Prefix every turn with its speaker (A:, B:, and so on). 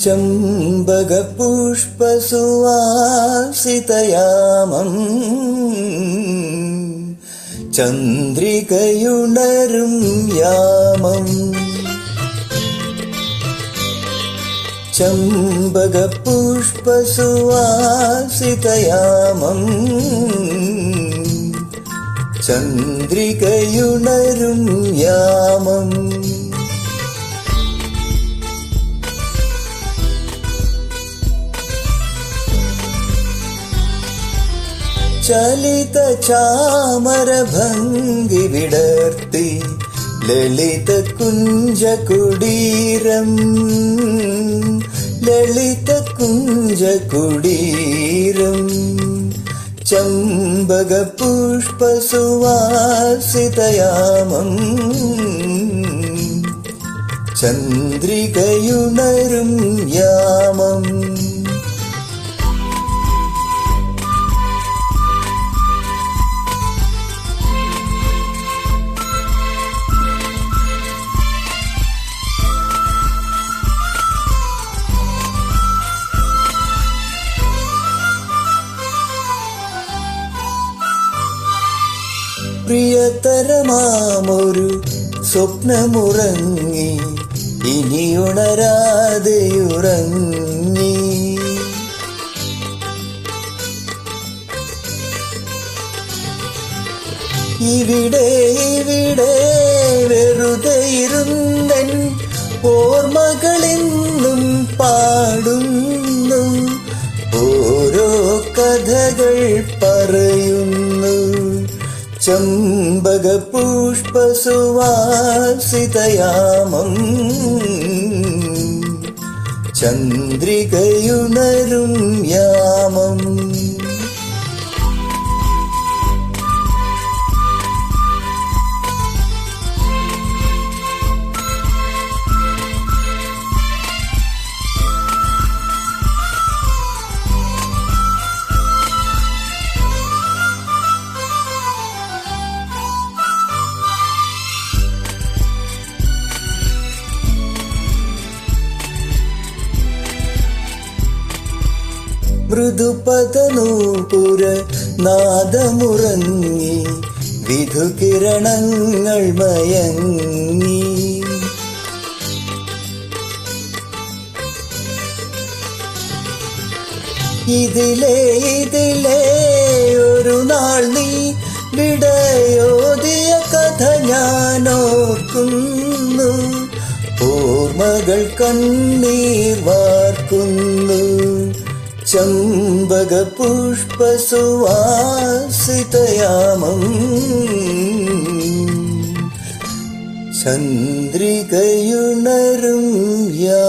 A: ചമ്പകപുഷ്പസുവാസിതയാമം. ചന്ദ്രികയുണരും യാമം. ചമ്പകപുഷ്പസുവാസിതയാമം. ചന്ദ്രികയുണരും യാമം. ചലിത ചാമരഭംഗി വിടർത്തി ലളിത കുഞ്ചകുടീരം. ലളിത കുഞ്ചകുടീരം. ചമ്പക പുഷ്പസുവാസിതയാമം ചന്ദ്രികയുണരും യാമം. പ്രിയതരമാമൊരു സ്വപ്നമുറങ്ങി ഇനി ഉണരാതെയുറങ്ങി ഇവിടെ ഇവിടെ വെറുതെ ഇരുന്നൻ ഓർമ്മകളെന്നും പാടുന്നു ഓരോ കഥകൾ പറയുന്നു. ചമ്പക പുഷ്പസുവാസിതയാമം ചന്ദ്രികയുണരും യാമം മൃദുപതനൂപുര നാദമുറങ്ങി വിധുകിരണങ്ങൾ മയങ്ങി. ഇതിലേ ഇതിലേ ഒരു നാൾ നീ വിടയോതിയ കഥ ഞാനോക്കുന്നു ഓർമ്മകൾ കണ്ണീർ വാർക്കുന്നു. ചമ്പക പുഷ്പസുവാസിതയാമം ചന്ദ്രികയുണരും യാ